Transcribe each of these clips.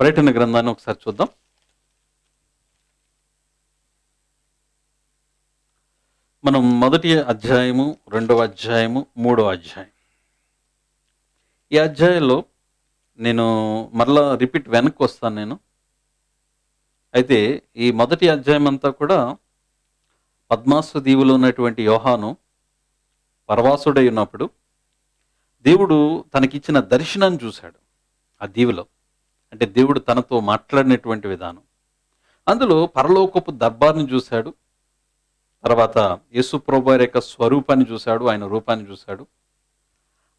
పర్యటన గ్రంథాన్ని ఒకసారి చూద్దాం. మనం మొదటి అధ్యాయము రెండవ అధ్యాయము మూడవ అధ్యాయం. ఈ అధ్యాయంలో నేను మరలా రిపీట్ వెనక్కి వస్తాను నేను. అయితే ఈ మొదటి అధ్యాయం అంతా కూడా పద్మాసు దీవులో ఉన్నటువంటి యోహాను పరవాసుడై ఉన్నప్పుడు దేవుడు తనకిచ్చిన దర్శనాన్ని చూశాడు ఆ దీవిలో. అంటే దేవుడు తనతో మాట్లాడినటువంటి విధానం. అందులో పరలోకపు దర్బార్ని చూశాడు. తర్వాత యేసు యొక్క స్వరూపాన్ని చూశాడు ఆయన రూపాన్ని చూశాడు.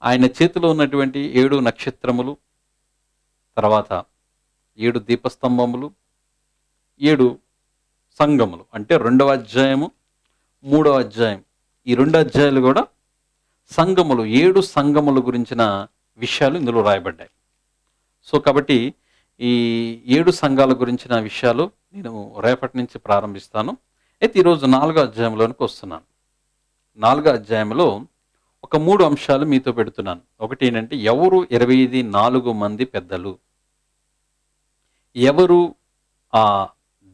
ఆయన చేతిలో ఉన్నటువంటి ఏడు నక్షత్రములు తర్వాత ఏడు దీపస్తంభములు ఏడు సంఘములు. అంటే రెండవ అధ్యాయము మూడవ అధ్యాయం. ఈ రెండు అధ్యాయాలు కూడా సంఘములు ఏడు సంఘముల గురించిన విషయాలు ఇందులో రాయబడ్డాయి. సో కాబట్టి ఈ ఏడు సంఘాల గురించిన విషయాలు నేను రేపటి నుంచి ప్రారంభిస్తాను. అయితే ఈరోజు నాలుగో అధ్యాయంలోనికి వస్తున్నాను. నాలుగో అధ్యాయంలో ఒక మూడు అంశాలు మీతో పెడుతున్నాను. ఒకటి ఏంటంటే ఎవరు ఇరవై ఐదు నాలుగు మంది పెద్దలు? ఎవరు ఆ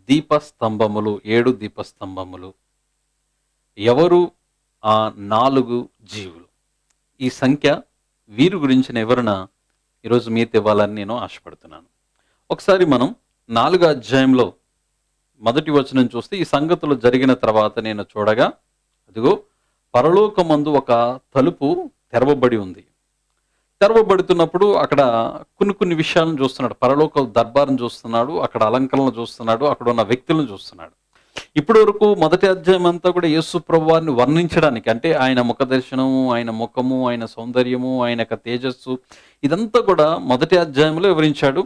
దీపస్తంభములు ఏడు దీపస్తంభములు? ఎవరు ఆ నాలుగు జీవులు? ఈ సంఖ్య వీరి గురించిన వివరణ ఈరోజు మీతో ఇవ్వాలని నేను ఆశపడుతున్నాను. ఒకసారి మనం నాలుగో అధ్యాయంలో మొదటి వచనం చూస్తే ఈ సంగతులు జరిగిన తర్వాత నేను చూడగా అదిగో పరలోకమందు ఒక తలుపు తెరవబడి ఉంది. తెరవబడుతున్నప్పుడు అక్కడ కొన్ని కొన్ని విషయాలను చూస్తున్నాడు. పరలోక దర్బారం చూస్తున్నాడు అక్కడ అలంకరణలు చూస్తున్నాడు అక్కడ ఉన్న వ్యక్తులను చూస్తున్నాడు. ఇప్పటి వరకు మొదటి అధ్యాయం అంతా కూడా యేసు ప్రభువారిని వర్ణించడానికి అంటే ఆయన ముఖ దర్శనము ఆయన ముఖము ఆయన సౌందర్యము ఆయన యొక్క తేజస్సు ఇదంతా కూడా మొదటి అధ్యాయంలో వివరించాడు.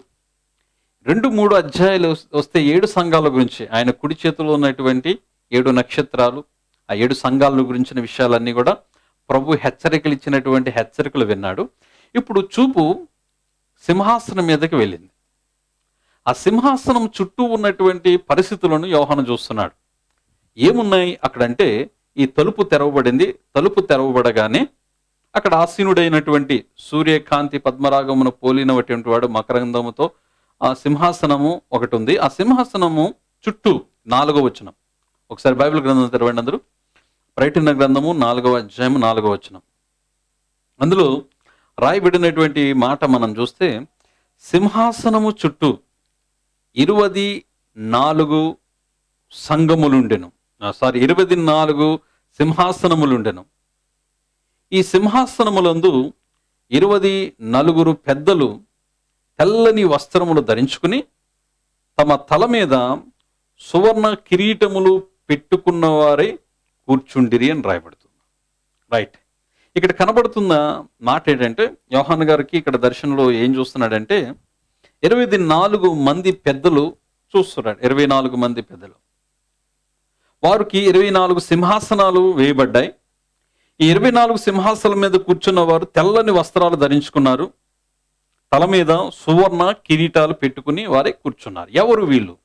రెండు మూడు అధ్యాయాలు వస్తే ఏడు సంఘాల గురించి ఆయన కుడి చేతిలో ఉన్నటువంటి ఏడు నక్షత్రాలు ఆ ఏడు సంఘాల గురించిన విషయాలన్నీ కూడా ప్రభు హెచ్చరికలు ఇచ్చినటువంటి హెచ్చరికలు విన్నాడు. ఇప్పుడు చూపు సింహాసనం మీదకి వెళ్ళింది. ఆ సింహాసనం చుట్టూ ఉన్నటువంటి పరిస్థితులను యోహాను చూస్తున్నాడు. ఏమున్నాయి అక్కడంటే ఈ తలుపు తెరవబడింది తలుపు తెరవబడగానే అక్కడ ఆసీనుడైనటువంటి సూర్యకాంతి పద్మరాగమును పోలినటువంటి వాడు మకరంధముతో ఆ సింహాసనము ఒకటి ఉంది. ఆ సింహాసనము చుట్టూ నాలుగో వచనం. ఒకసారి బైబిల్ గ్రంథం తెరవండి అందరూ. ప్రయటన గ్రంథము నాలుగవ అధ్యాయం నాలుగవ వచనం. అందులో రాయబడినటువంటి మాట మనం చూస్తే సింహాసనము చుట్టూ ఇరువది నాలుగు సంఘములుండెను సారీ ఇరవై నాలుగు సింహాసనములుండెను. ఈ సింహాసనములందు ఇరువది నలుగురు పెద్దలు తెల్లని వస్త్రములు ధరించుకుని తమ తల మీద సువర్ణ కిరీటములు పెట్టుకున్నవారే కూర్చుండిరి అని రాయబడుతుంది. రైట్ ఇక్కడ కనబడుతున్న మాట ఏంటంటే యోహాన్ గారికి ఇక్కడ దర్శనంలో ఏం చూస్తున్నాడంటే ఇరవై నాలుగు మంది పెద్దలు చూస్తున్నాడు ఇరవై నాలుగు మంది పెద్దలు. వారికి ఇరవై నాలుగు సింహాసనాలు వేయబడ్డాయి. ఈ ఇరవై నాలుగు సింహాసనాల మీద కూర్చున్న వారు తెల్లని వస్త్రాలు ధరించుకున్నారు. తల మీద సువర్ణ కిరీటాలు పెట్టుకుని వారే కూర్చున్నారు. ఎవరు వీళ్ళు?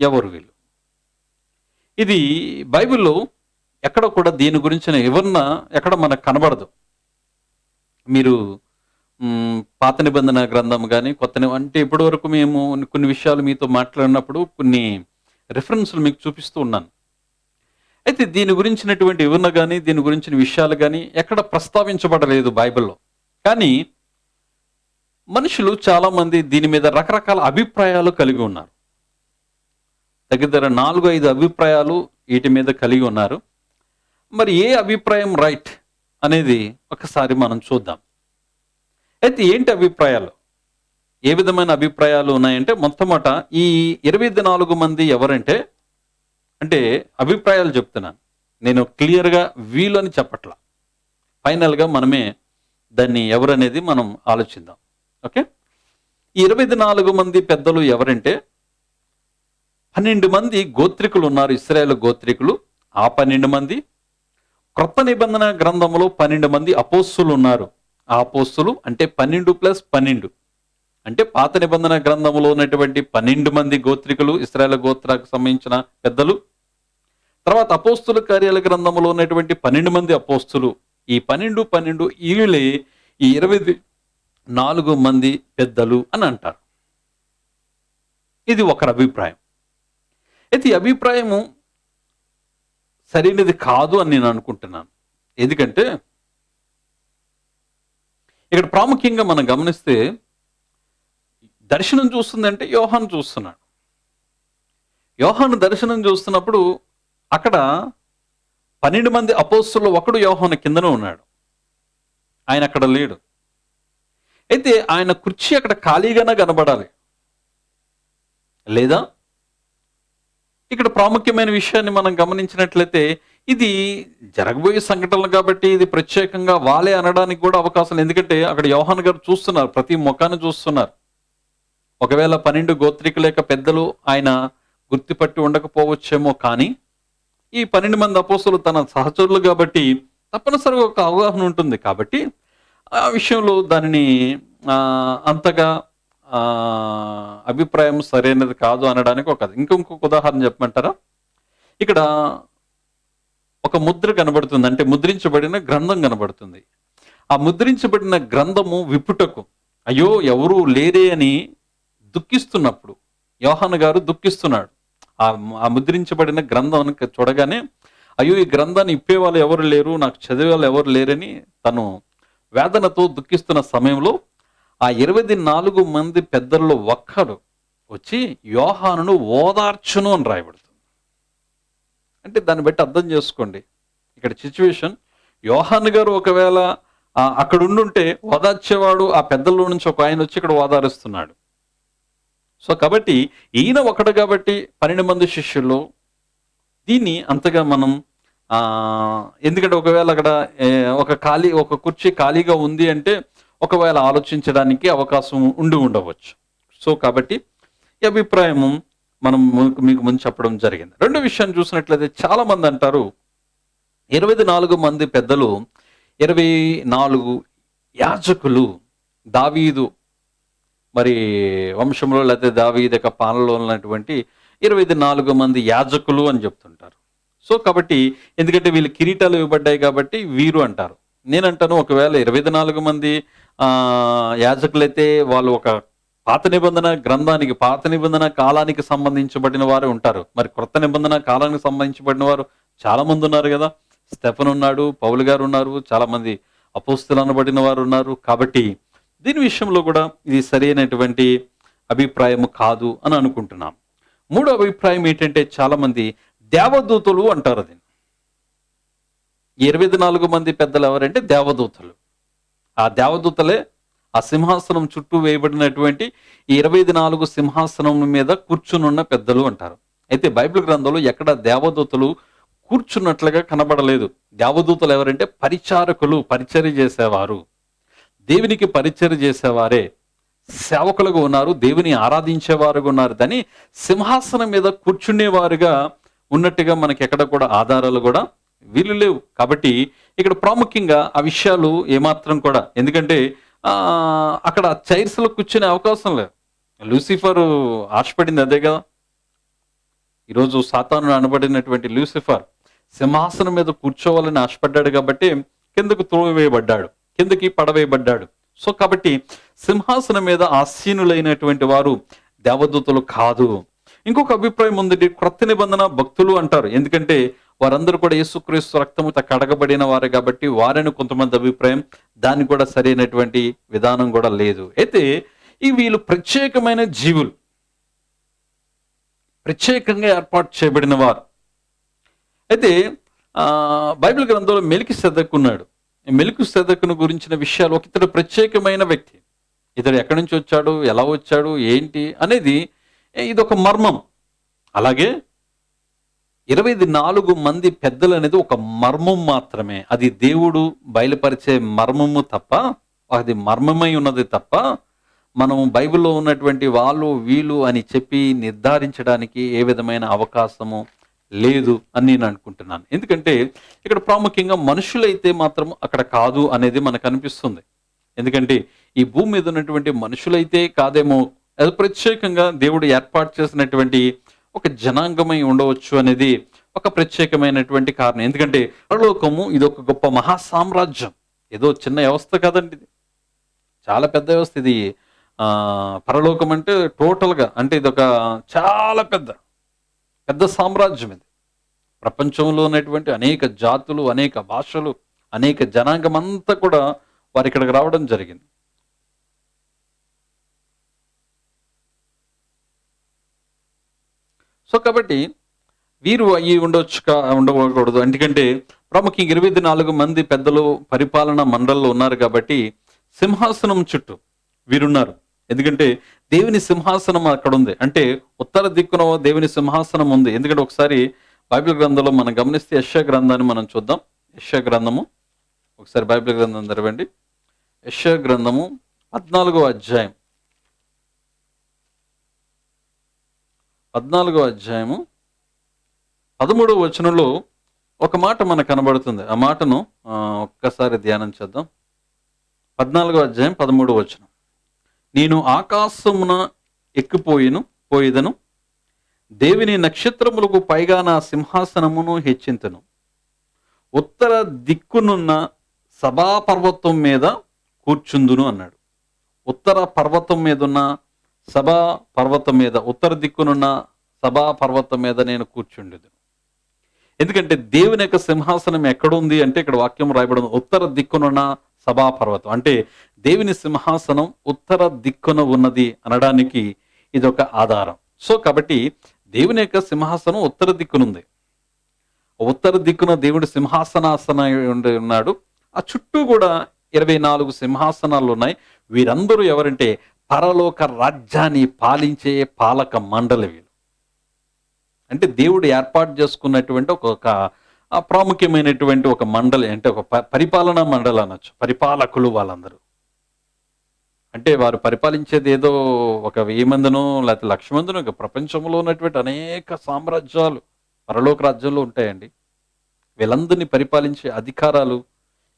ఎవరు వీళ్ళు? ఇది బైబిల్లో ఎక్కడ కూడా దీని గురించిన ఎవరన్నా ఎక్కడ మనకు కనబడదు. మీరు పాత నిబంధన గ్రంథం కానీ కొత్త అంటే ఇప్పటి వరకు మేము కొన్ని విషయాలు మీతో మాట్లాడినప్పుడు కొన్ని రిఫరెన్స్లు మీకు చూపిస్తూ ఉన్నాను. అయితే దీని గురించినటువంటి వివరణ కానీ దీని గురించిన విషయాలు కానీ ఎక్కడ ప్రస్తావించబడలేదు బైబిల్లో. కానీ మనుషులు చాలామంది దీని మీద రకరకాల అభిప్రాయాలు కలిగి ఉన్నారు. దగ్గర నాలుగు ఐదు అభిప్రాయాలు వీటి మీద కలిగి ఉన్నారు. మరి ఏ అభిప్రాయం రైట్ అనేది ఒకసారి మనం చూద్దాం. అయితే ఏంటి అభిప్రాయాలు? ఏ విధమైన అభిప్రాయాలు ఉన్నాయంటే మొట్టమొదట ఈ ఇరవై నాలుగు మంది ఎవరంటే అంటే అభిప్రాయాలు చెప్తున్నాను. నేను క్లియర్గా వీలు అని చెప్పట్లా. ఫైనల్గా మనమే దాన్ని ఎవరనేది మనం ఆలోచిద్దాం. ఓకే? ఈ ఇరవై నాలుగు మంది పెద్దలు ఎవరంటే పన్నెండు మంది గోత్రికులు ఉన్నారు ఇస్రాయేల్ గోత్రికులు. ఆ పన్నెండు మంది క్రొత్త నిబంధన గ్రంథంలో పన్నెండు మంది అపోస్సులు ఉన్నారు. ఆ అంటే పన్నెండు ప్లస్ పన్నెండు. అంటే పాత నిబంధన గ్రంథంలో ఉన్నటువంటి పన్నెండు మంది గోత్రికులు ఇస్రాయల్ గోత్రాకు సంబంధించిన పెద్దలు. తర్వాత అపోస్తుల కార్యాల గ్రంథంలో ఉన్నటువంటి పన్నెండు మంది అపోస్తులు. ఈ పన్నెండు పన్నెండు వీళ్ళే ఈ ఇరవై నాలుగు మంది పెద్దలు అని అంటారు. ఇది ఒకరి అభిప్రాయం. అయితే ఈ అభిప్రాయము సరైనది కాదు అని నేను అనుకుంటున్నాను. ఎందుకంటే ఇక్కడ ప్రాముఖ్యంగా మనం గమనిస్తే దర్శనం చూస్తుందంటే యోహాను చూస్తున్నాడు. యోహాను దర్శనం చూస్తున్నప్పుడు అక్కడ పన్నెండు మంది అపోస్తుల్లో ఒకడు యోహాను కిందన ఉన్నాడు. ఆయన అక్కడ లేడు. అయితే ఆయన కుర్చీ అక్కడ ఖాళీగానే కనబడాలి. లేదా? ఇక్కడ ప్రాముఖ్యమైన విషయాన్ని మనం గమనించినట్లయితే ఇది జరగబోయే సంఘటనలు కాబట్టి ఇది ప్రత్యేకంగా వాళ్ళే అనడానికి కూడా అవకాశం ఎందుకంటే అక్కడ యోహాన్ గారు చూస్తున్నారు ప్రతి ముఖాన్ని చూస్తున్నారు. ఒకవేళ పన్నెండు గోత్రికుల యొక్క పెద్దలు ఆయన గుర్తుపట్టి ఉండకపోవచ్చేమో కానీ ఈ పన్నెండు మంది అపోసులు తన సహచరులు కాబట్టి తప్పనిసరిగా ఒక అవగాహన ఉంటుంది. కాబట్టి ఆ విషయంలో దానిని అంతగా అభిప్రాయం సరైనది కాదు అనడానికి ఒక ఇంకొక ఉదాహరణ చెప్పమంటారా? ఇక్కడ ఒక ముద్ర కనబడుతుంది. అంటే ముద్రించబడిన గ్రంథం కనబడుతుంది. ఆ ముద్రించబడిన గ్రంథము విప్పుటకు అయ్యో ఎవరు లేరే అని దుఃఖిస్తున్నప్పుడు యోహాను గారు దుఃఖిస్తున్నాడు. ఆ ఆ ముద్రించబడిన గ్రంథం చూడగానే అయ్యో ఈ గ్రంథాన్ని ఇప్పే వాళ్ళు ఎవరు లేరు నాకు చదివే వాళ్ళు ఎవరు లేరని తను వేదనతో దుఃఖిస్తున్న సమయంలో ఆ ఇరవై నాలుగు మంది పెద్దల్లో ఒక్కడు వచ్చి యోహానును ఓదార్చును అని రాయబడుతుంది అంటే దాన్ని బట్టి అర్థం చేసుకోండి. ఇక్కడ సిచ్యువేషన్ యోహాన్ గారు ఒకవేళ అక్కడ ఉండుంటే ఓదార్చేవాడు ఆ పెద్దల్లో నుంచి ఒక ఆయన వచ్చి ఇక్కడ ఓదారుస్తున్నాడు. సో కాబట్టి ఈయన ఒకడు కాబట్టి పన్నెండు మంది శిష్యులు. దీన్ని అంతగా మనం ఎందుకంటే ఒకవేళ అక్కడ ఒక ఖాళీ ఒక కుర్చీ ఖాళీగా ఉంది అంటే ఒకవేళ ఆలోచించడానికి అవకాశం ఉండి ఉండవచ్చు. సో కాబట్టి ఈ అభిప్రాయము మనం మీకు- ముందు చెప్పడం జరిగింది. రెండు విషయాన్ని చూసినట్లయితే చాలా మంది అంటారు ఇరవై నాలుగు మంది పెద్దలు ఇరవై నాలుగు యాజకులు దావీదు మరి వంశంలో లేకపోతే దావీదు యొక్క పాలనలో ఉన్నటువంటి ఇరవై నాలుగు మంది యాజకులు అని చెప్తుంటారు. సో కాబట్టి ఎందుకంటే వీళ్ళు కిరీటాలు ఇవ్వబడ్డాయి కాబట్టి వీరు అంటారు. నేనంటాను ఒకవేళ ఇరవై నాలుగు మంది యాజకులైతే వాళ్ళు ఒక పాత నిబంధన గ్రంథానికి పాత నిబంధన కాలానికి సంబంధించబడిన వారు ఉంటారు. మరి క్రొత్త నిబంధన కాలానికి సంబంధించబడిన వారు చాలా మంది ఉన్నారు కదా. స్టెఫన్ ఉన్నాడు పౌలు గారు ఉన్నారు చాలా మంది అపోస్తులు అనబడిన వారు ఉన్నారు. కాబట్టి దీని విషయంలో కూడా ఇది సరైనటువంటి అభిప్రాయం కాదు అని అనుకుంటున్నాం. మూడో అభిప్రాయం ఏంటంటే చాలా మంది దేవదూతలు అంటారు అది ఇరవై నాలుగు మంది పెద్దలు ఎవరంటే దేవదూతలు. ఆ దేవదూతలే ఆ సింహాసనం చుట్టూ వేయబడినటువంటి ఇరవై ఇరవై నాలుగు సింహాసనం మీద కూర్చునున్న పెద్దలు అంటారు. అయితే బైబిల్ గ్రంథంలో ఎక్కడ దేవదూతలు కూర్చున్నట్లుగా కనబడలేదు. దేవదూతలు ఎవరంటే పరిచారకులు పరిచర్య చేసేవారు. దేవునికి పరిచర్య చేసేవారే. సేవకులుగా ఉన్నారు దేవుని ఆరాధించేవారుగా ఉన్నారు. కానీ సింహాసనం మీద కూర్చునేవారుగా ఉన్నట్టుగా మనకి ఎక్కడ కూడా ఆధారాలు కూడా వీలు లేవు. కాబట్టి ఇక్కడ ప్రాముఖ్యంగా ఆ విషయాలు ఏమాత్రం కూడా ఎందుకంటే అక్కడ చైర్స్లో కూర్చునే అవకాశం లేదు. లూసిఫర్ ఆశపడింది అదే కదా. ఈరోజు సాతాను అనబడినటువంటి లూసిఫర్ సింహాసనం మీద కూర్చోవాలని ఆశపడ్డాడు కాబట్టి కిందకు త్రోవేయబడ్డాడు కిందకి పడవేయబడ్డాడు. సో కాబట్టి సింహాసనం మీద ఆసీనులైనటువంటి వారు దేవదూతలు కాదు. ఇంకొక అభిప్రాయం ఉంది క్రొత్త నిబంధన భక్తులు అంటారు. ఎందుకంటే వారందరూ కూడా యేసుక్రీస్తు రక్తముత కడగబడిన వారు కాబట్టి వారని కొంతమంది అభిప్రాయం దానికి కూడా సరైనటువంటి విధానం కూడా లేదు. అయితే ఈ వీళ్ళు ప్రత్యేకమైన జీవులు ప్రత్యేకంగా ఏర్పాటు చేయబడిన వారు. అయితే బైబిల్ గ్రంథంలో మెలికి ఉన్నాడు. మెలుకు సెదకును గురించిన విషయాలు ఒక ఇతడు ప్రత్యేకమైన వ్యక్తి. ఇతడు ఎక్కడి నుంచి వచ్చాడు ఎలా వచ్చాడు ఏంటి అనేది ఇది ఒక మర్మం. అలాగే ఇరవై నాలుగు మంది పెద్దలు అనేది ఒక మర్మం మాత్రమే. అది దేవుడు బయలుపరిచే మర్మము తప్ప అది మర్మమై ఉన్నది తప్ప మనం బైబిల్లో ఉన్నటువంటి వాళ్ళు వీళ్ళు అని చెప్పి నిర్ధారించడానికి ఏ విధమైన అవకాశము లేదు అని నేను అనుకుంటున్నాను. ఎందుకంటే ఇక్కడ ప్రాముఖ్యంగా మనుషులైతే మాత్రం అక్కడ కాదు అనేది మనకు అనిపిస్తుంది. ఎందుకంటే ఈ భూమి మీద ఉన్నటువంటి మనుషులైతే కాదేమో అది ప్రత్యేకంగా దేవుడు ఏర్పాటు చేసినటువంటి ఒక జనాంగమై ఉండవచ్చు అనేది ఒక ప్రత్యేకమైనటువంటి కారణం. ఎందుకంటే పరలోకము ఇది ఒక గొప్ప మహా సామ్రాజ్యం ఏదో చిన్న వ్యవస్థ కాదండి ఇది. చాలా పెద్ద వ్యవస్థ ఇది. పరలోకం అంటే టోటల్గా అంటే ఇది ఒక చాలా పెద్ద పెద్ద సామ్రాజ్యం ఇది. ప్రపంచంలో ఉన్నటువంటి అనేక జాతులు అనేక భాషలు అనేక జనాంగం అంతా కూడా వారు ఇక్కడికి రావడం జరిగింది. సో కాబట్టి వీరు అయ్యి ఉండొచ్చు కా ఉండకూడదు. ఎందుకంటే ప్రముఖ ఇరవై నాలుగు మంది పెద్దలు పరిపాలన మండలిలో ఉన్నారు కాబట్టి సింహాసనం చుట్టూ వీరున్నారు. ఎందుకంటే దేవుని సింహాసనం అక్కడ ఉంది అంటే ఉత్తర దిక్కున దేవుని సింహాసనం ఉంది. ఎందుకంటే ఒకసారి బైబిల్ గ్రంథంలో మనం గమనిస్తే యశ గ్రంథాన్ని మనం చూద్దాం. యశ గ్రంథము. ఒకసారి బైబిల్ గ్రంథం తెరవండి. యశ గ్రంథము పద్నాలుగో అధ్యాయం. పద్నాలుగో అధ్యాయము పదమూడవ వచనంలో ఒక మాట మనకు కనబడుతుంది. ఆ మాటను ఒక్కసారి ధ్యానం చేద్దాం. పద్నాలుగో అధ్యాయం పదమూడవ వచనం. నేను ఆకాశమున ఎక్కిపోయిను పోయిదను. దేవిని నక్షత్రములకు పైగా నా సింహాసనమును హెచ్చింతను. ఉత్తర దిక్కునున్న సభాపర్వతం మీద కూర్చుందును అన్నాడు. ఉత్తర పర్వతం మీద ఉన్న సభా పర్వతం మీద ఉత్తర దిక్కునున్న సభా పర్వతం మీద నేను కూర్చుండేది ఎందుకంటే దేవుని యొక్క సింహాసనం ఎక్కడుంది అంటే ఇక్కడ వాక్యం రాయబడి ఉంది. ఉత్తర దిక్కునున్న సభా పర్వతం. అంటే దేవుని సింహాసనం ఉత్తర దిక్కున ఉన్నది అనడానికి ఇది ఒక ఆధారం. సో కాబట్టి దేవుని యొక్క సింహాసనం ఉత్తర దిక్కునుంది. ఉత్తర దిక్కున దేవుడి సింహాసనాసన ఉన్నాడు. ఆ చుట్టూ కూడా ఇరవై నాలుగు సింహాసనాలు ఉన్నాయి వీరందరూ ఎవరంటే పరలోక రాజ్యాన్ని పాలించే పాలక మండలి వీళ్ళు అంటే దేవుడు ఏర్పాటు చేసుకున్నటువంటి ఒక ప్రాముఖ్యమైనటువంటి ఒక మండలి అంటే ఒక ప- పరిపాలనా మండలి అనొచ్చు. పరిపాలకులు వాళ్ళందరూ. అంటే వారు పరిపాలించేది ఏదో ఒక వెయ్యి మందినో లేకపోతే లక్ష మందినో ఇక ప్రపంచంలో ఉన్నటువంటి అనేక సామ్రాజ్యాలు పరలోక రాజ్యాల్లో ఉంటాయండి. వీళ్ళందరినీ పరిపాలించే అధికారాలు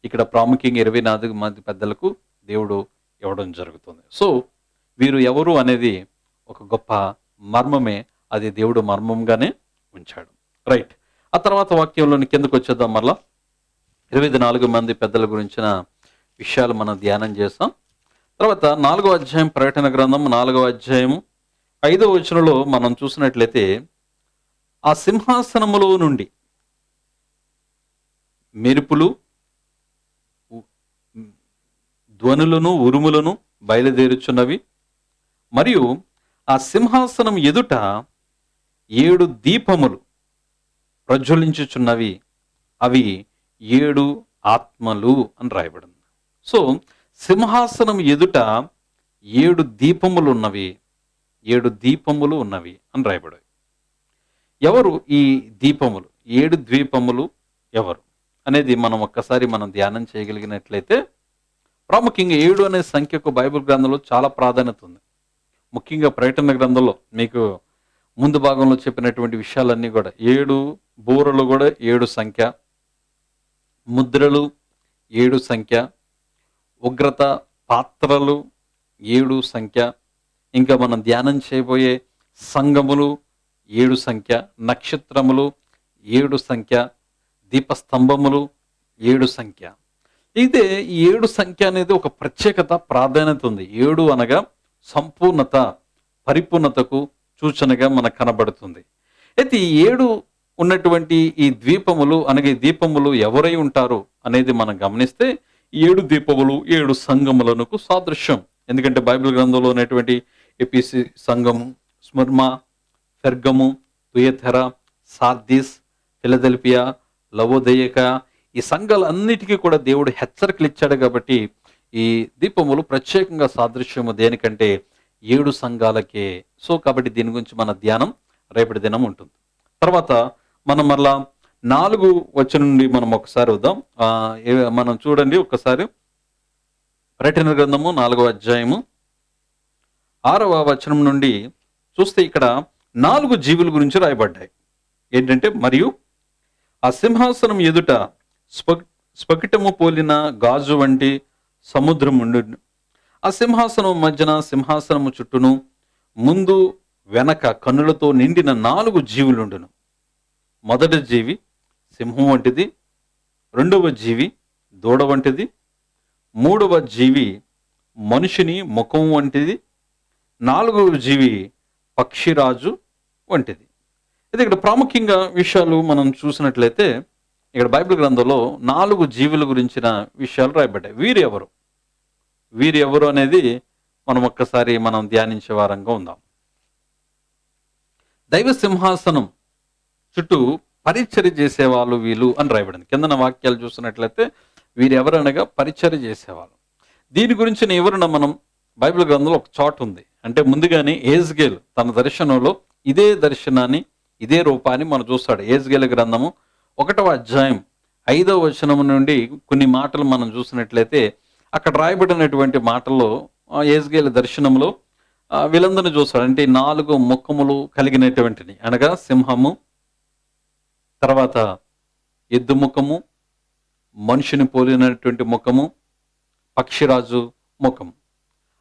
ఇక్కడ ప్రాముఖ్యంగా ఇరవై నాలుగు మంది పెద్దలకు దేవుడు ఇవ్వడం జరుగుతుంది. సో వీరు ఎవరు అనేది ఒక గొప్ప మర్మమే. అది దేవుడు మర్మంగానే ఉంచాడు. రైట్ ఆ తర్వాత వాక్యంలోని కిందకు వచ్చేద్దాం మరలా. ఇరవై నాలుగు మంది పెద్దల గురించిన విషయాలు మనం ధ్యానం చేస్తాం. తర్వాత నాలుగో అధ్యాయం ప్రకటన గ్రంథం నాలుగో అధ్యాయము ఐదో వచనంలో మనం చూసినట్లయితే ఆ సింహాసనములో నుండి మెరుపులు ధ్వనులను ఉరుములను బయలుదేరుచున్నవి. మరియు ఆ సింహాసనం ఎదుట ఏడు దీపములు ప్రజ్వలించుచున్నవి. అవి ఏడు ఆత్మలు అని రాయబడింది. సో సింహాసనం ఎదుట ఏడు దీపములు ఉన్నవి. ఏడు దీపములు ఉన్నవి అని రాయబడాయి ఎవరు ఈ దీపములు? ఏడు ద్వీపములు ఎవరు? అనేది మనం ఒక్కసారి మనం ధ్యానం చేయగలిగినట్లయితే ప్రాముఖ్యంగా ఏడు అనే సంఖ్యకు బైబిల్ గ్రంథంలో చాలా ప్రాధాన్యత ఉంది. ముఖ్యంగా ప్రకటన గ్రంథంలో మీకు ముందు భాగంలో చెప్పినటువంటి విషయాలన్నీ కూడా ఏడు బూరలు కూడా ఏడు సంఖ్య ముద్రలు ఏడు సంఖ్య ఉగ్రత పాత్రలు ఏడు సంఖ్య ఇంకా మనం ధ్యానం చేయబోయే సంగములు ఏడు సంఖ్య నక్షత్రములు ఏడు సంఖ్య దీపస్తంభములు ఏడు సంఖ్య. అయితే ఈ ఏడు సంఖ్య అనేది ఒక ప్రత్యేకత ప్రాధాన్యత ఉంది. ఏడు అనగా సంపూర్ణత పరిపూర్ణతకు సూచనగా మనకు కనబడుతుంది. అయితే ఈ ఏడు ఉన్నటువంటి ఈ ద్వీపములు అనగా ఈ దీపములు ఎవరై ఉంటారు అనేది మనం గమనిస్తే ఏడు దీపములు ఏడు సంఘములకు సాదృశ్యం. ఎందుకంటే బైబిల్ గ్రంథంలో ఉన్నటువంటి ఎపిసి సంఘము స్మర్మ ఫెర్గము తుయథెర సార్దిస్ ఫిలదెల్పియా లవోదయక ఈ సంఘాలన్నిటికీ కూడా దేవుడు హెచ్చరికలు ఇచ్చాడు కాబట్టి ఈ దీపములు ప్రత్యేకంగా సాదృశ్యము దేనికంటే ఏడు సంఘాలకే. సో కాబట్టి దీని గురించి మన ధ్యానం రేపటి దినం ఉంటుంది. తర్వాత మనం మరలా నాలుగు వచ్చిన నుండి మనం ఒకసారి వద్దాం. మనం చూడండి ఒకసారి ప్రకటన గ్రంథము నాలుగో అధ్యాయము. ఆరవ వచనం నుండి చూస్తే ఇక్కడ నాలుగు జీవుల గురించి రాయబడ్డాయి. ఏంటంటే మరియు ఆ సింహాసనం ఎదుట స్ప స్ఫకిటము పోలిన గాజు వంటి సముద్రం ఉండు ఆ సింహాసనం మధ్యన సింహాసనము చుట్టూను ముందు వెనక కన్నులతో నిండిన నాలుగు జీవులుండును. మొదటి జీవి సింహం వంటిది రెండవ జీవి దూడ వంటిది మూడవ జీవి మనిషిని ముఖం వంటిది నాలుగవ జీవి పక్షిరాజు వంటిది. అయితే ఇక్కడ ప్రాముఖ్యంగా విషయాలు మనం చూసినట్లయితే ఇక్కడ బైబిల్ గ్రంథంలో నాలుగు జీవుల గురించిన విషయాలు రాయబడ్డాయి. వీరెవరు? వీరు ఎవరు అనేది మనం ఒక్కసారి మనం ధ్యానించే వారంగా ఉందాం. దైవ సింహాసనం చుట్టూ పరిచర్య చేసేవాళ్ళు వీళ్ళు అని రాయబడింది. కిందన వాక్యాలు చూసినట్లయితే వీరు ఎవరనగా పరిచర్య చేసేవాళ్ళు. దీని గురించిన వివరణ మనం బైబిల్ గ్రంథంలో ఒక చాట్ ఉంది. అంటే ముందుగానే ఏజ్గేల్ తన దర్శనంలో ఇదే దర్శనాన్ని ఇదే రూపాన్ని మనం చూస్తాడు. ఏజ్గేల్ గ్రంథము ఒకటవ అధ్యాయం ఐదవ వచనం నుండి కొన్ని మాటలు మనం చూసినట్లయితే అక్కడ రాయబడినటువంటి మాటల్లో ఏజ్గేల దర్శనంలో ఆ వీళ్ళందరినీ చూస్తాడు అంటే నాలుగు ముఖములు కలిగినటువంటిని. అనగా సింహము తర్వాత ఎద్దు ముఖము మనిషిని పోలినటువంటి ముఖము పక్షిరాజు ముఖం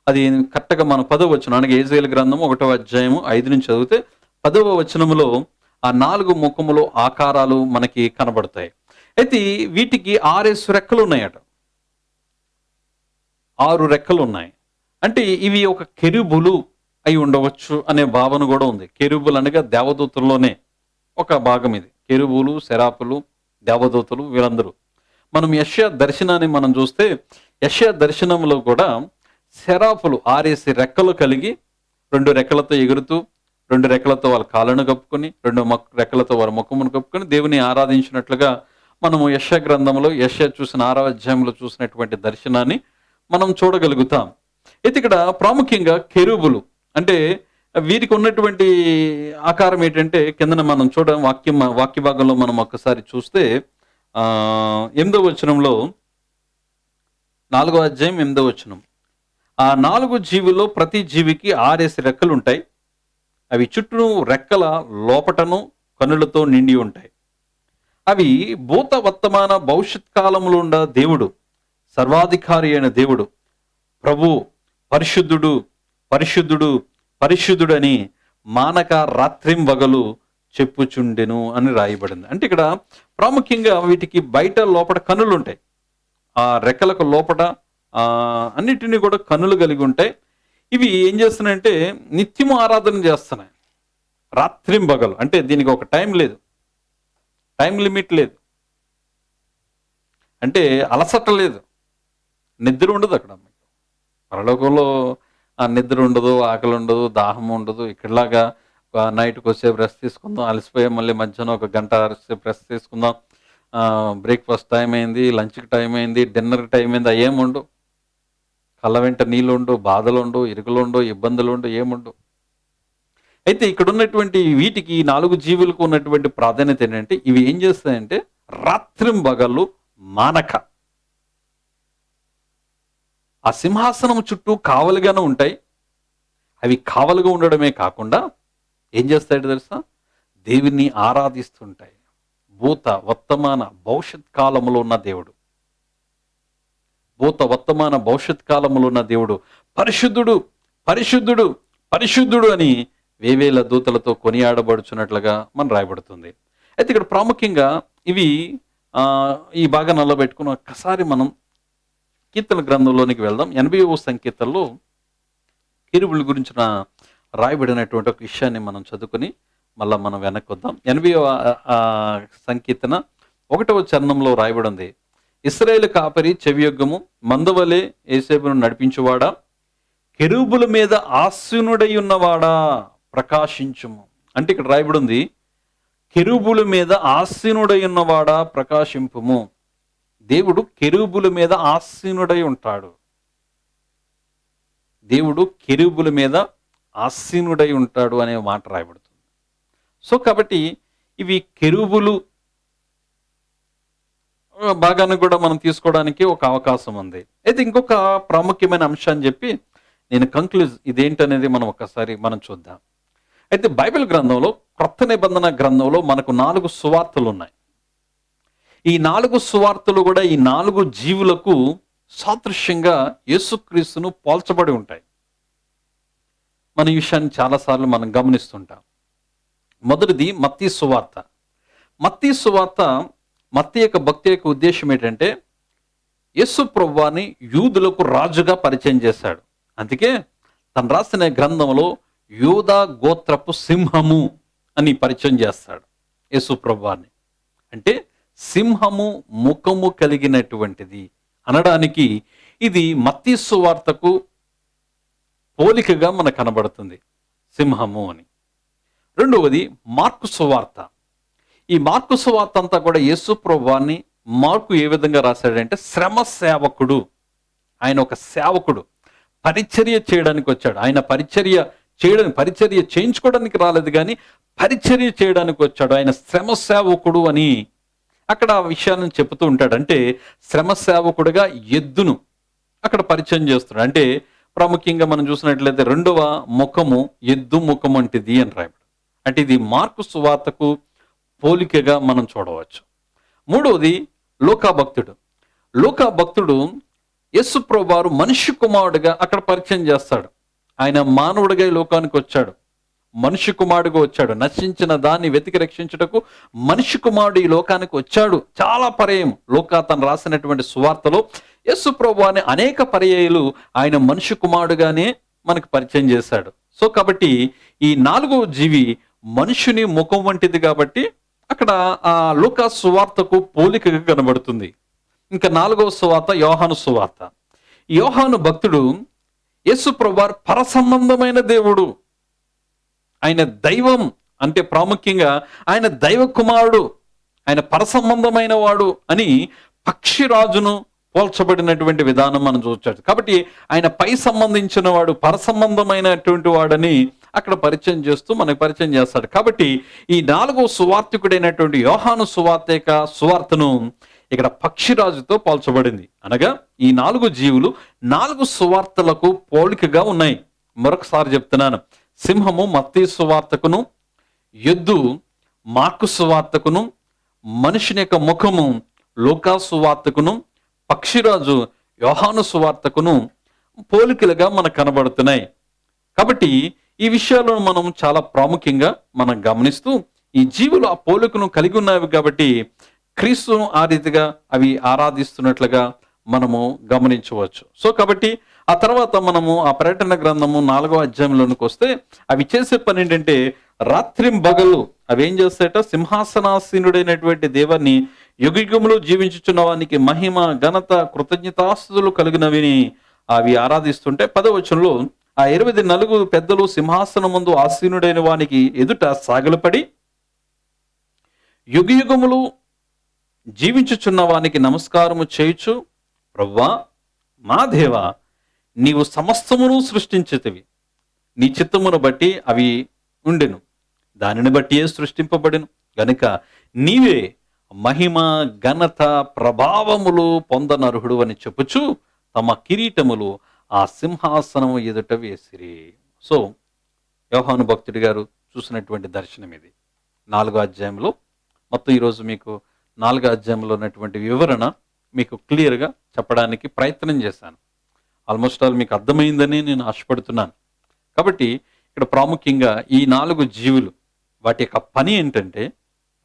అది కరెక్ట్గా మన పదవ వచనం అనగా ఏజేల గ్రంథం ఒకటవ అధ్యాయము ఐదు నుంచి చదివితే పదవ వచనములో ఆ నాలుగు ముఖములు ఆకారాలు మనకి కనబడతాయి. అయితే వీటికి ఆరేసు రెక్కలు ఉన్నాయట. ఆరు రెక్కలు ఉన్నాయి అంటే ఇవి ఒక కెరుబులు అయి ఉండవచ్చు అనే భావన కూడా ఉంది. కెరుబులు అనగా దేవదూతుల్లోనే ఒక భాగం ఇది. కెరుబులు శరాపులు దేవదూతలు వీళ్ళందరూ. మనం యష్యా దర్శనాన్ని మనం చూస్తే యశ దర్శనంలో కూడా శరాపులు ఆరేసి రెక్కలు కలిగి రెండు రెక్కలతో ఎగురుతూ రెండు రెక్కలతో వాళ్ళ కాళ్ళను కప్పుకొని రెండు మొక్క రెక్కలతో వారి ముఖమును కప్పుకొని దేవుని ఆరాధించినట్లుగా మనము యశ గ్రంథంలో యశ చూసిన ఆరాధ్యంలో చూసినటువంటి దర్శనాన్ని మనం చూడగలుగుతాం. అయితే ఇక్కడ ప్రాముఖ్యంగా కెరూబులు. అంటే వీరికి ఉన్నటువంటి ఆకారం ఏంటంటే కిందన మనం చూడ వాక్యం వాక్య భాగంలో మనం ఒక్కసారి చూస్తే ఎనిమిదో వచనంలో నాలుగో అధ్యాయం ఎనిమిదో వచనం. ఆ నాలుగు జీవిలో ప్రతి జీవికి ఆరేసి రెక్కలు ఉంటాయి. అవి చుట్టూ రెక్కల లోపటను కనులతో నిండి ఉంటాయి. అవి భూత వర్తమాన భవిష్యత్ కాలంలో ఉన్న దేవుడు. సర్వాధికారి అయిన దేవుడు ప్రభు పరిశుద్ధుడు పరిశుద్ధుడు పరిశుద్ధుడని మానక మానక రాత్రింబగలు చెప్పుచుండెను అని రాయబడింది. అంటే ఇక్కడ ప్రాముఖ్యంగా వీటికి బయట లోపల కనులు ఉంటాయి ఆ రెక్కలకు లోపట అన్నిటినీ కూడా కన్నులు కలిగి ఉంటాయి. ఇవి ఏం చేస్తున్నాయంటే నిత్యము ఆరాధన చేస్తున్నాయి. రాత్రింబగలు అంటే దీనికి ఒక టైం లేదు. టైం లిమిట్ లేదు. అంటే అలసట లేదు. నిద్ర ఉండదు అక్కడ మీకు పరలోకంలో ఆ నిద్ర ఉండదు ఆకలి ఉండదు దాహం ఉండదు. ఇక్కడలాగా నైట్కి వచ్చేపు రెస్ట్ తీసుకుందాం అలసిపోయి మళ్ళీ మధ్యాహ్నం ఒక గంట సేపు రెస్ట్ తీసుకుందాం. బ్రేక్ఫాస్ట్ టైం అయింది లంచ్కి టైం అయింది డిన్నర్కి టైం అయింది ఏముండు కళ్ళ వెంట నీళ్ళుండు బాధలుండు బాధలు ఇబ్బందులుండు ఇబ్బందులు ఏముండు అయితే ఇక్కడ ఉన్నటువంటి వీటికి ఈ నాలుగు జీవులకు ఉన్నటువంటి ప్రాధాన్యత ఏంటంటే ఇవి ఏం చేస్తాయంటే రాత్రింబగళ్ళు మానక. ఆ సింహాసనం చుట్టూ కావలిగానే ఉంటాయి. అవి కావలుగా ఉండడమే కాకుండా ఏం చేస్తాయో తెలుసా? దేవుని ఆరాధిస్తుంటాయి. భూత వర్తమాన భవిష్యత్ కాలంలో ఉన్న దేవుడు. భూత వర్తమాన భవిష్యత్ కాలంలో ఉన్న దేవుడు. పరిశుద్ధుడు పరిశుద్ధుడు పరిశుద్ధుడు అని వేవేల దూతలతో కొనియాడబడుచున్నట్లుగా మనం రాయబడుతుంది. అయితే ఇక్కడ ప్రాముఖ్యంగా ఇవి ఈ బాగా నల్లబెట్టుకుని ఒక్కసారి మనం కీర్తన గ్రంథంలోనికి వెళ్దాం. ఎనభై సంకీర్తనలో కిరుబుల గురించిన రాయబడినటువంటి ఒక విషయాన్ని మనం చదువుకొని మళ్ళా మనం వెనక్కి వద్దాం ఎనభై సంకీర్తన ఒకటవ చరణంలో రాయబడి ఉంది ఇస్రాయేల్ కాపరి చెవియొగ్గము మందవలే ఏసేపును నడిపించువాడా? కెరూబుల మీద ఆసీనుడై ఉన్నవాడా? ప్రకాశించుము. అంటే ఇక్కడ రాయబడి ఉంది కెరూబుల మీద ఆసీనుడై ఉన్నవాడా? ప్రకాశింపుము. దేవుడు కెరూబుల మీద ఆసీనుడై ఉంటాడు. దేవుడు కెరూబుల మీద ఆసీనుడై ఉంటాడు అనే మాట రాయబడుతుంది. సో కాబట్టి ఇవి కెరూబులు భాగాన్ని కూడా మనం తీసుకోవడానికి ఒక అవకాశం ఉంది. అయితే ఇంకొక ప్రాముఖ్యమైన అంశం అని చెప్పి నేను కంక్లూజ్ ఇదేంటనేది మనం ఒకసారి మనం చూద్దాం. అయితే బైబిల్ గ్రంథంలో క్రొత్త నిబంధన గ్రంథంలో మనకు నాలుగు సువార్తలు ఉన్నాయి. ఈ నాలుగు సువార్తలు కూడా ఈ నాలుగు జీవులకు సాదృశ్యంగా యేసుక్రీస్తును పోల్చబడి ఉంటాయి. మన ఈ విషయాన్ని చాలాసార్లు మనం గమనిస్తుంటాం. మొదటిది మత్తీ సువార్త. మత్తీ సువార్త మత్తి యొక్క భక్తి యొక్క ఉద్దేశం ఏంటంటే యేసు ప్రభువాని యూదులకు రాజుగా పరిచయం చేశాడు. అందుకే తను రాసిన గ్రంథంలో యూదా గోత్రపు సింహము అని పరిచయం చేస్తాడు యేసు ప్రభువాని. అంటే సింహము ముఖము కలిగినటువంటిది అనడానికి ఇది మత్తీసు వార్తకు పోలికగా మనకు కనబడుతుంది సింహము అని. రెండవది మార్కు సువార్త ఈ మార్కు సువార్త అంతా కూడా యేసు ప్రభాన్ని మార్కు ఏ విధంగా రాశాడంటే శ్రమ సేవకుడు ఆయన ఒక సేవకుడు. పరిచర్య చేయడానికి వచ్చాడు. ఆయన పరిచర్య చేయడానికి పరిచర్య చేయించుకోవడానికి రాలేదు కానీ పరిచర్య చేయడానికి వచ్చాడు. ఆయన శ్రమ సేవకుడు అని అక్కడ ఆ విషయాలను చెబుతూ ఉంటాడు అంటే శ్రమ సేవకుడుగా ఎద్దును అక్కడ పరిచయం చేస్తున్నాడు. అంటే ప్రాముఖ్యంగా మనం చూసినట్లయితే రెండవ ముఖము ఎద్దు ముఖం వంటిది అని రాయబడు అంటే ఇది మార్కు సువార్తకు పోలికగా మనం చూడవచ్చు. మూడవది లోకా భక్తుడు లోకా భక్తుడు యేసు మనిషి కుమారుడుగా అక్కడ పరిచయం చేస్తాడు. ఆయన మానవుడిగా ఈ లోకానికి వచ్చాడు. మనిషి కుమారుడుగా వచ్చాడు. నశించిన దాన్ని వెతికి రక్షించుటకు మనిషి కుమారుడు ఈ లోకానికి వచ్చాడు. చాలా పర్యాయం లోకా తను రాసినటువంటి సువార్తలో యస్సు ప్రభు అనే అనేక పర్యాయాలు ఆయన మనిషి కుమారుడుగానే మనకు పరిచయం చేశాడు. సో కాబట్టి ఈ నాలుగో జీవి మనుషుని ముఖం వంటిది కాబట్టి అక్కడ ఆ లోకా సువార్తకు పోలికగా కనబడుతుంది. ఇంకా నాలుగవ సువార్త యోహాను సువార్త. యోహాను భక్తుడు యేసు ప్రభువారు పరసంబంధమైన దేవుడు. ఆయన దైవం అంటే ప్రాముఖ్యంగా ఆయన దైవ కుమారుడు ఆయన పరసంబంధమైన వాడు అని పక్షిరాజును పోల్చబడినటువంటి విధానం మనం చూచాడు కాబట్టి ఆయన పై సంబంధించిన వాడు పరసంబంధమైనటువంటి వాడని అక్కడ పరిచయం చేస్తూ మనకు పరిచయం చేస్తాడు. కాబట్టి ఈ నాలుగో సువార్థికుడైనటువంటి యోహాను సువార్తేక సువార్తను ఇక్కడ పక్షిరాజుతో పోల్చబడింది. అనగా ఈ నాలుగు జీవులు నాలుగు సువార్తలకు పోలికగా ఉన్నాయి. మరొకసారి చెప్తున్నాను. సింహము మత్తీ సువార్తకును ఎద్దు మార్కు సువార్తకును మనుషుని యొక్క ముఖము లోకా సువార్తకును పక్షిరాజు యోహాను సువార్తకును పోలికలుగా మనకు కనబడుతున్నాయి. కాబట్టి ఈ విషయాలను మనం చాలా ప్రాముఖ్యంగా మనం గమనిస్తూ ఈ జీవులు ఆ పోలికను కలిగి ఉన్నవి కాబట్టి క్రీస్తును ఆ రీతిగా అవి ఆరాధిస్తున్నట్లుగా మనము గమనించవచ్చు. సో కాబట్టి ఆ తర్వాత మనము ఆ పర్యటన గ్రంథము నాలుగో అధ్యాయంలోనికి వస్తే అవి చేసే పని ఏంటంటే రాత్రిం బగలు. అవి ఏం చేస్తాయట? సింహాసనాసీనుడైనటువంటి దేవాన్ని యుగయుగములు జీవించుచున్న వానికి మహిమ ఘనత కృతజ్ఞతాస్తులు కలిగినవిని అవి ఆరాధిస్తుంటే పదవచనంలో ఆ ఇరవై నలుగు పెద్దలు సింహాసనం ముందు ఆసీనుడైన వానికి ఎదుట సాగలపడి యుగయుగములు జీవించుచున్న వానికి నమస్కారము చేయుచు ప్రవ్వా మా దేవా నీవు సమస్తమును సృష్టించితివి. నీ చిత్తమును బట్టి అవి ఉండెను. దానిని బట్టియే సృష్టింపబడెను. గనుక నీవే మహిమ ఘనత ప్రభావములు పొందనర్హుడు అని చెప్పుచు తమ కిరీటములు ఆ సింహాసనము ఎదుట వేసిరి. సో యోహాను భక్తుడి గారు చూసినటువంటి దర్శనం ఇది. నాలుగో అధ్యాయంలో మొత్తం ఈరోజు మీకు నాలుగో అధ్యాయంలో ఉన్నటువంటి వివరణ మీకు క్లియర్గా చెప్పడానికి ప్రయత్నం చేశాను. ఆల్మోస్ట్ ఆల్ మీకు అర్థమైందని నేను ఆశపడుతున్నాను. కాబట్టి ఇక్కడ ప్రాముఖ్యంగా ఈ నాలుగు జీవులు వాటి యొక్క పని ఏంటంటే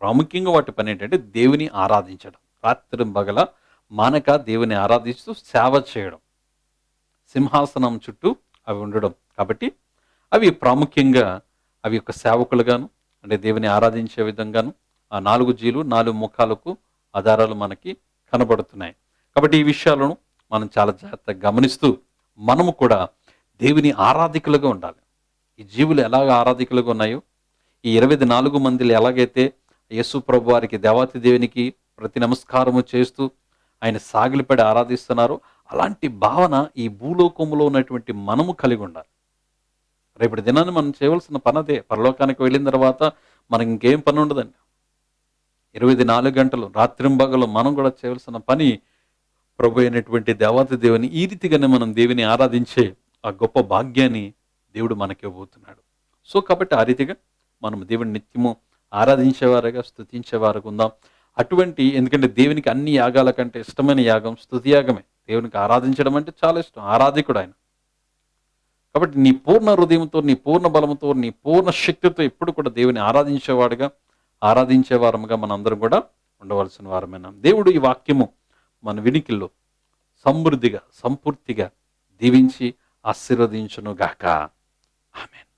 ప్రాముఖ్యంగా వాటి పని ఏంటంటే దేవుని ఆరాధించడం. రాత్రి బగల మానక దేవుని ఆరాధిస్తూ సేవ చేయడం. సింహాసనం చుట్టూ అవి ఉండడం. కాబట్టి అవి ప్రాముఖ్యంగా అవి యొక్క సేవకులుగాను అంటే దేవుని ఆరాధించే విధంగాను ఆ నాలుగు జీలు నాలుగు ముఖాలకు ఆధారాలు మనకి కనబడుతున్నాయి. కాబట్టి ఈ విషయాలను మనం చాలా జాగ్రత్తగా గమనిస్తూ మనము కూడా దేవుని ఆరాధికులుగా ఉండాలి. ఈ జీవులు ఎలాగ ఆరాధికులుగా ఉన్నాయో ఈ ఇరవై నాలుగు మందిలు ఎలాగైతే యేసు ప్రభు వారికి దేవాతి దేవునికి ప్రతి నమస్కారము చేస్తూ ఆయన సాగిలిపడి ఆరాధిస్తున్నారో అలాంటి భావన ఈ భూలోకంలో ఉన్నటువంటి మనము కలిగి ఉండాలి. రేపటి దినాన్ని మనం చేయవలసిన పని అదే పరలోకానికి వెళ్ళిన తర్వాత మనకి ఇంకేం పని ఉండదండి. ఇరవై నాలుగు గంటలు రాత్రింబగలు మనం కూడా చేయవలసిన పని ప్రభు అయినటువంటి దేవాత దేవుని ఈ రీతిగానే మనం దేవుని ఆరాధించే ఆ గొప్ప భాగ్యాన్ని దేవుడు మనకివ్వబోతున్నాడు. సో కాబట్టి ఆ రీతిగా మనం దేవుని నిత్యము ఆరాధించేవారుగా స్థుతించేవారుగా ఉందాం. అటువంటి ఎందుకంటే దేవునికి అన్ని యాగాల కంటే ఇష్టమైన యాగం స్తుతి యాగమే. దేవునికి ఆరాధించడం అంటే చాలా ఇష్టం ఆరాధికుడు ఆయన. కాబట్టి నీ పూర్ణ హృదయంతో నీ పూర్ణ బలంతో నీ పూర్ణ శక్తితో ఎప్పుడు కూడా దేవుని ఆరాధించేవాడుగా ఆరాధించే వారముగా మనందరం కూడా ఉండవలసిన వారమేనా. దేవుడు ఈ వాక్యము మన వినికిల్లో సమృద్ధిగా సంపూర్తిగా దీవించి ఆశీర్వదించునుగాక. ఆమెన్.